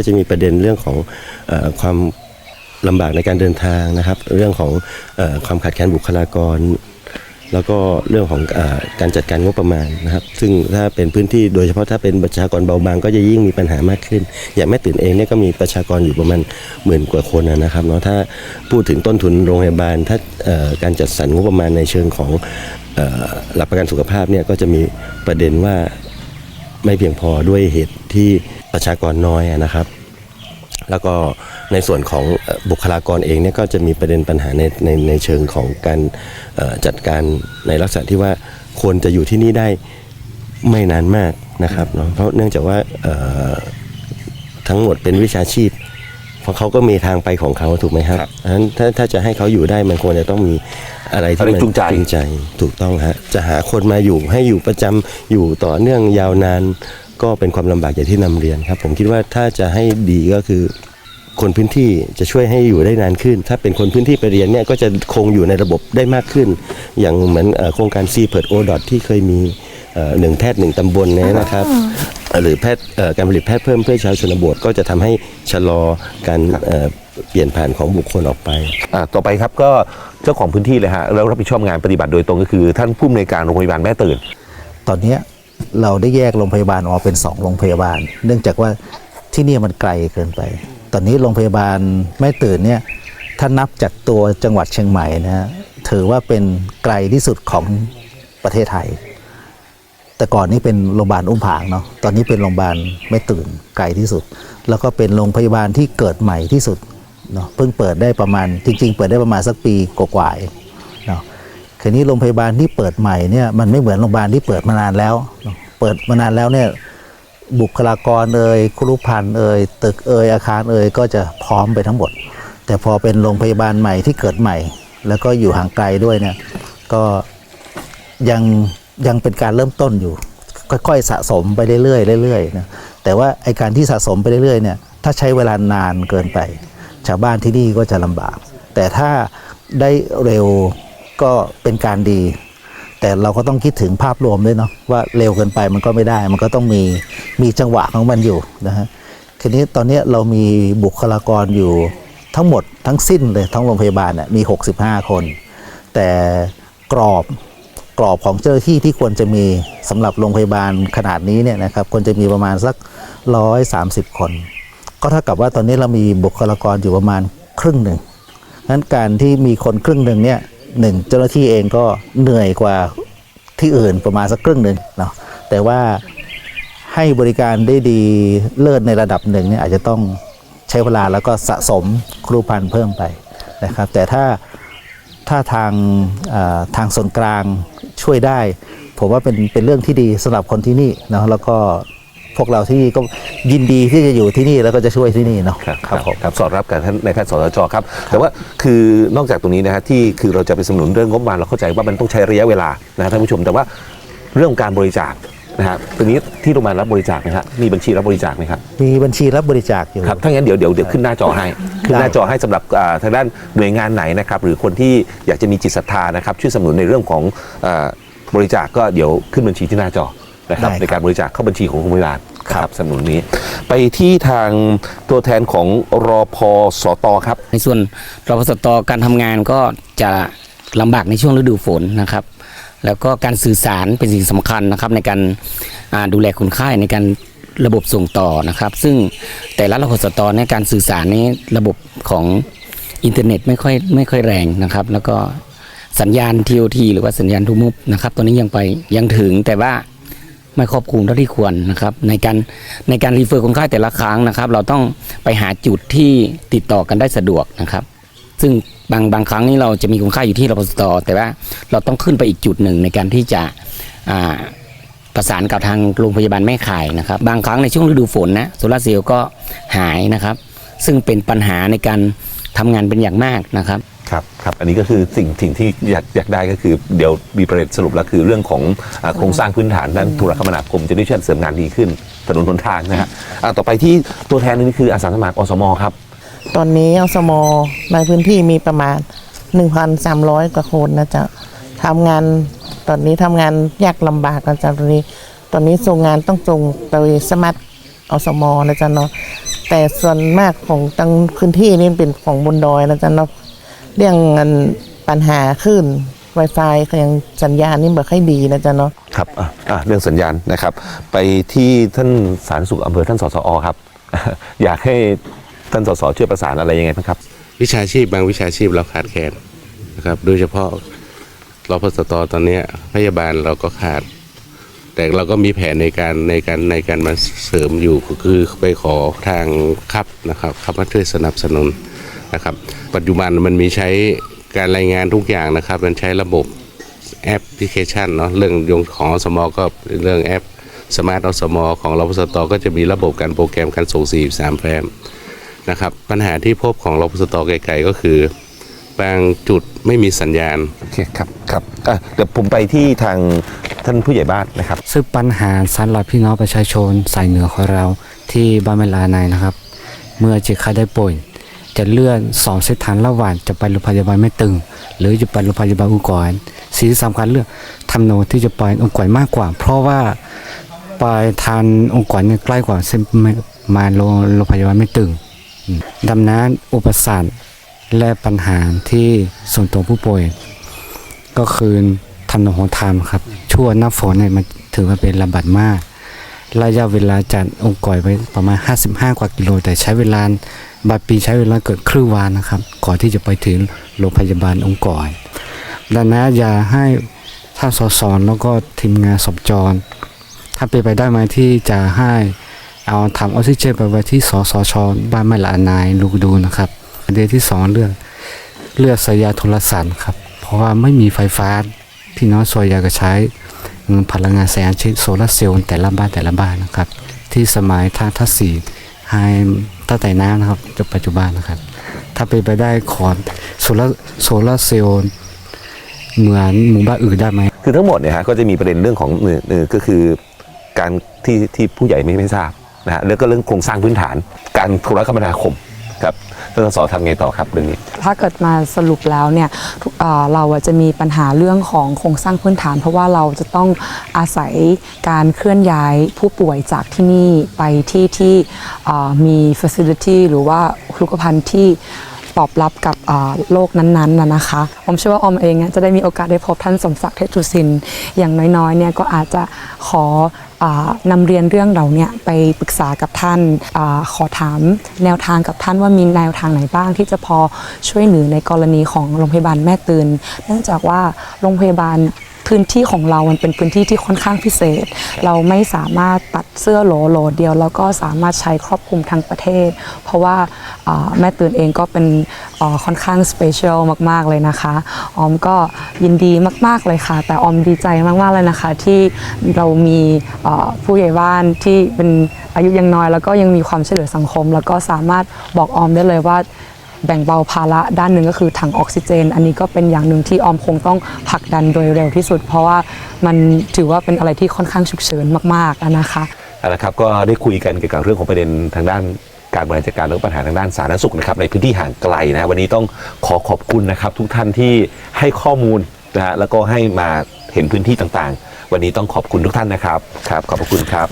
ก็จะมีประเด็นเรื่องของอความลำบากในการเดินทางนะครับ เรื่องของอความขาดแคลนบุคลากร แล้วก็เรื่องของอการจัดการงบประมาณนะครับ ซึ่งถ้าเป็นพื้นที่โดยเฉพาะถ้าเป็นประชากรเบาบางก็จะยิ่งมีปัญหามากขึ้น อย่างแม่ตื่นเองเนี่ยก็มีประชากรอยู่ประมาณหมื่นกว่าคนนะครับเนาะถ้าพูดถึงต้นทุนโรงพยาบาล ถ้าการจัดสรรงบประมาณในเชิงของหลักประกันสุขภาพเนี่ยก็จะมีประเด็นว่าไม่เพียงพอด้วยเหตุที่ ประชากรน้อยอะนะครับ แล้วก็ในส่วนของเอ่อบุคลากรเองเนี่ยก็จะมีประเด็นปัญหาในในในเชิงของการเอ่อจัดการในลักษณะที่ว่าควรจะอยู่ที่นี่ได้ไม่นานมากนะครับเนาะเพราะเนื่องจากว่าเอ่อทั้งหมดเป็นวิชาชีพเพราะเขาก็มีทางไปของเขาถูกไหมครับครับฉะนั้นถ้าถ้าจะให้เขาอยู่ได้มันควรจะต้องมีอะไรที่อะไรมันจูงใจจูงใจถูกต้องฮะจะหาคนมาอยู่ให้อยู่ประจำอยู่ต่อเนื่องยาวนาน ก็เป็นความลำบากอย่างที่นำเรียนครับ ผมคิดว่าถ้าจะให้ดีก็คือ คนพื้นที่จะช่วยให้อยู่ได้นานขึ้น ถ้าเป็นคนพื้นที่ไปเรียนเนี่ยก็จะคงอยู่ในระบบได้มากขึ้น อย่างเหมือนโครงการ c p e r t o d o t ที่เคยมีหนึ่งแพทย์หนึ่งตำบลเนี่ยนะครับหรือแพทย์การผลิตแพทย์เพิ่มเพื่อชาวชนบทก็จะทำให้ชะลอการเปลี่ยนผ่านของบุคคลออกไป ต่อไปครับก็เจ้าของพื้นที่เลยฮะแล้วรับผิดชอบงานปฏิบัติโดยตรงก็คือ ท่านผู้อำนวยการโรงพยาบาลแม่ตื่น ตอนนี้ เราได้แยกโรงพยาบาลออกเป็นสองโรงพยาบาล เนื่องจากว่าที่นี่มันไกลเกินไป ตอนนี้โรงพยาบาลแม่ตื่นเนี่ยถ้านับจากตัวจังหวัดเชียงใหม่นะฮะถือว่าเป็นไกลที่สุดของประเทศไทย แต่ก่อนนี้เป็นโรงพยาบาลอุ้มผางเนาะตอนนี้เป็นโรงพยาบาลแม่ตื่นไกลที่สุด แล้วก็เป็นโรงพยาบาลที่เกิดใหม่ที่สุดเนาะเพิ่งเปิดได้ประมาณจริง ๆ เปิดได้ประมาณสักปีกว่าๆ คืนนี้โรงพยาบาลที่เปิดใหม่เนี่ยมันไม่เหมือนโรงพยาบาลที่เปิดมานานแล้ว เปิดมานานแล้วเนี่ยบุคลากรเอ่ยครุพันธ์เอ่ยตึกเอ่ยอาคารเอ่ยก็จะพร้อมไปทั้งหมด แต่พอเป็นโรงพยาบาลใหม่ที่เกิดใหม่ แล้วก็อยู่ห่างไกลด้วยเนี่ยก็ยังยังเป็นการเริ่มต้นอยู่ ค่อยๆสะสมไปเรื่อยๆเรื่อยๆนะแต่ว่าไอการที่สะสมไปเรื่อยๆเนี่ยถ้าใช้เวลานานเกินไป ชาวบ้านที่นี่ก็จะลำบาก แต่ถ้าได้เร็ว ก็เป็นการดี แต่เราก็ต้องคิดถึงภาพรวมด้วยเนาะว่าเร็วเกินไปมันก็ไม่ได้ มันก็ต้องมีมีจังหวะของมันอยู่นะฮะทีนี้ตอนนี้เรามีบุคลากรอยู่ทั้งหมดทั้งสิ้นเลยทั้งโรงพยาบาลมี 65 คน แต่กรอบกรอบของเจ้าหน้าที่ที่ควรจะมีสำหรับโรงพยาบาลขนาดนี้เนี่ยนะครับควรจะมีประมาณสัก 130 คน ก็เท่ากับว่าตอนนี้เรามีบุคลากรอยู่ประมาณครึ่งหนึ่งนั้นการที่มีคนครึ่งหนึ่งเนี่ย หนึ่งเจ้าหน้าที่เองก็เหนื่อยกว่าที่อื่นประมาณสักครึ่งหนึ่งเนาะแต่ว่าให้บริการได้ดีเลิศในระดับหนึ่งเนี่ยอาจจะต้องใช้เวลาแล้วก็สะสมครูพันธุ์เพิ่มไปนะครับ แต่ถ้าถ้าทางทางส่วนกลางช่วยได้ ผมว่าเป็นเป็นเรื่องที่ดีสำหรับคนที่นี่เนาะแล้วก็ พวกเราที่นี่ก็ยินดีที่จะอยู่ที่นี่แล้วก็จะช่วยที่นี่เนาะครับครับผม ครับสอดรับกับท่านในท่านสสจครับ แต่ว่าคือนอกจากตรงนี้นะฮะที่คือเราจะไปสนับสนุนเรื่องงบประมาณเราเข้าใจว่ามันต้องใช้ระยะเวลานะฮะท่านผู้ชม แต่ว่าเรื่องการบริจาคนะฮะตรงนี้ที่โรงพยาบาลรับบริจาคไหมครับมีบัญชีรับบริจาคไหมครับมีบัญชีรับบริจาคอยู่ ครับถ้างั้นเดี๋ยวเดี๋ยวเดี๋ยวขึ้นหน้าจอให้ขึ้นหน้าจอให้สำหรับอ่าทางด้านหน่วยงานไหนนะครับหรือคนที่อยากจะมีจิตศรัทธานะครับช่วยสนับสนุนในเรื่องของอ่าบริจาคก็เดี๋ยวขึ้นบัญชีที่หน้าจอ นะครับได้ครับในการบริจาคเข้าบัญชีของโรงพยาบาลครับ สนับสนุนนี้ ไปที่ทางตัวแทนของรอพสตครับ ในส่วนรพสตการทำงานก็จะลำบากในช่วงฤดูฝนนะครับ แล้วก็การสื่อสารเป็นสิ่งสำคัญนะครับ ในการอ่าดูแลคนไข้ในการระบบส่งต่อนะครับ ซึ่งแต่ละรพสตในยการสื่อสารนี้ระบบของอินเทอร์เน็ตไม่ค่อยไม่ค่อยแรงนะครับ แล้วก็สัญญาณ TOT หรือว่าสัญญาณทูมุฟนะครับตัวนี้ยังไปยังถึงแต่ว่า ไม่ครอบคลุมเท่าที่ควรนะครับ ในการในการรีเฟอร์คนไข้แต่ละครั้งนะครับ เราต้องไปหาจุดที่ติดต่อกันได้สะดวกนะครับ ซึ่งบางบางครั้งนี่เราจะมีคนไข้อยู่ที่รพสตแต่ว่าเราต้องขึ้นไปอีกจุดหนึ่งในการที่จะประสานกับทางโรงพยาบาลแม่ข่ายนะครับ บางครั้งในช่วงฤดูฝนนะโซลาร์เซลล์ก็หายนะครับ ซึ่งเป็นปัญหาในการทำงานเป็นอย่างมากนะครับ ครับครับอันนี้ก็คือสิ่งสิ่งที่อยากอยากได้ก็คือเดี๋ยวมีประเด็นสรุปแล้วคือเรื่องของอ่าโครงสร้างพื้นฐานด้านโทรคมนาคมจะได้ช่วยเสริมงานดีขึ้นถนนหนทางนะฮะอ่าต่อไปที่ตัวแทนนึงคืออาสาสมัครอสมครับ ตอนนี้อสมในพื้นที่มีประมาณ 1,300 กว่าคนนะจ๊ะทำงานตอนนี้ทำงานยากลำบากนะจ๊ะตอนนี้ ตอนนี้ส่งงานต้องส่งโดยสมัครอสมนะจ๊ะเนาะแต่ส่วนมากของตังพื้นที่นี่เป็นของบนดอยนะจ๊ะเนาะ เรื่องอันปัญหาขึ้น Wi-Fi ก็ยังสัญญาณนี่บ่ค่อยดีนะจ๊ะเนาะครับอะอะเรื่องสัญญาณนะครับ ไปที่ท่านสาธารณสุขอำเภอท่านสสอครับ อยากให้ท่านสสช่วยประสานอะไรยังไงบ้างครับ วิชาชีพบางวิชาชีพเราขาดแคลนนะครับ โดยเฉพาะรพสตตอนเนี้ยพยาบาลเราก็ขาด แต่เราก็มีแผนในการในการในการมาเสริมอยู่ก็คือไปขอทางคับนะครับคับมาช่วยสนับสนุน นะครับ ปัจจุบันมันมีใช้การรายงานทุกอย่างนะครับ มันใช้ระบบแอปพลิเคชันเนาะเรื่องยงของอสมก็เรื่องแอปสมาร์ทอสมของรพสตก็จะมีระบบการโปรแกรมการส่ง 43 แฟ้มนะครับปัญหาที่พบของรพสตไกลๆก็คือบางจุดไม่มีสัญญาณโอเคครับครับอะเดี๋ยวผมไปที่ทางท่านผู้ใหญ่บ้านนะครับ ซึ่งปัญหาสำหรับพี่น้องประชาชนสายเหนือของเราที่บ้านเวลาในนะครับ เมื่อเจ็บไข้ได้ป่วย จะเลื่อนสองเส้นทางระหว่างจะไปโรงพยาบาลไม่ตึง หรือจะไปโรงพยาบาลอุกรสิ่งที่สำคัญเลือกทำโนที่จะไปองค์กรมากกว่า เพราะว่าไปทานองค์กรเนี่ยใกล้กว่าเส้นมาโรงพยาบาลไม่ตึงดังนั้นอุปสรรคและปัญหาที่ส่วนตัวผู้ป่วย ก็คือถนนหนทางครับช่วงหน้าฝนเนี่ยมันถือว่าเป็นลำบากมาก ระยะเวลาจากองค์กรไปประมาณ 55 กว่ากิโล แต่ใช้เวลาบางปีใช้เวลาเกิดครึ่งวันนะครับก่อนที่จะไปถึงโรงพยาบาลองค์กรดังนั้นอย่าให้ท่านสสอแล้วก็ทีมงานสมจร ถ้าเป็นไปได้ไหมที่จะให้เอาทำออกซิเจนไปไว้ที่สสชบ้านไม่ละนายลูกดูนะครับประเด็นที่สองเรื่องเลือกสายยาโทรศัพท์ครับ เพราะว่าไม่มีไฟฟ้าพี่น้องส่วนใหญ่ก็ใช้ พลังงานแสงอาทิตย์โซลาร์เซลล์แต่ละบ้านแต่ละบ้านนะครับ ที่สมัยท่าทัศสีให้ตั้งแต่น้ำนะครับจนปัจจุบันนะครับ ถ้าเป็นไปได้ขอโซลาโซลาร์เซลล์เหมือนหมู่บ้านอื่นได้ไหมคือทั้งหมดเนี่ยฮะก็จะมีประเด็นเรื่องของหนึ่งหนึ่งก็คือการที่ที่ผู้ใหญ่ไม่ไม่ทราบนะฮะแล้วก็เรื่องโครงสร้างพื้นฐานการโทรคมนาคมครับ ท่านสสทำไงต่อครับเรื่องนี้ ถ้าเกิดมาสรุปแล้วเนี่ยเอ่อเราอะจะมีปัญหาเรื่องของโครงสร้างพื้นฐาน เพราะว่าเราจะต้องอาศัยการเคลื่อนย้ายผู้ป่วยจากที่นี่ไปที่ที่เอ่อมี facility หรือว่าครุกภัณฑ์ที่ตอบรับกับเอ่อโรคนั้นๆนะนะคะ ผมเชื่อว่าออมเองจะได้มีโอกาสได้พบท่านสมศักดิ์เทพสุสิน อย่างน้อยๆเนี่ยก็อาจจะขอ นำเรียนเรื่องเราเนี่ยไปปรึกษากับท่านอขอถามแนวทางกับท่านว่ามีแนวทางไหนบ้าง ที่จะพอช่วยเหลือในกรณีของโรงพยาบาลแม่ตื่นเนื่องจากว่าโรงพยาบาล พื้นที่ของเรามันเป็นพื้นที่ที่ค่อนข้างพิเศษ เราไม่สามารถตัดเสื้อโหลโหลเดียว แล้วก็สามารถใช้ครอบคลุมทั้งประเทศ เพราะว่าแม่ตื่นเองก็เป็นค่อนข้างสเปเชียลมาก ๆ เลยนะคะ ออมก็ยินดีมาก ๆ เลยค่ะ แต่ออมดีใจมาก ๆ เลยนะคะ ที่เรามีผู้ใหญ่บ้านที่เป็นอายุยังน้อย แล้วก็ยังมีความช่วยเหลือสังคม แล้วก็สามารถบอกออมได้เลยว่า แบ่งเบาภาระด้านหนึ่งก็คือถังออกซิเจน อันนี้ก็เป็นอย่างหนึ่งที่ออมคงต้องผลักดันโดยเร็วที่สุด เพราะว่ามันถือว่าเป็นอะไรที่ค่อนข้างฉุกเฉินมากๆนะคะเอาละครับก็ได้คุยกันเกี่ยวกับเรื่องของประเด็นทางด้านการบริหารจัดการและปัญหาทางด้านสาธารณสุขนะครับในพื้นที่ห่างไกลนะวันนี้ต้องขอขอบคุณนะครับทุกท่านที่ให้ข้อมูลนะฮะแล้วก็ให้มาเห็นพื้นที่ต่างๆ วันนี้ต้องขอบคุณทุกท่านนะครับครับขอบพระคุณครับ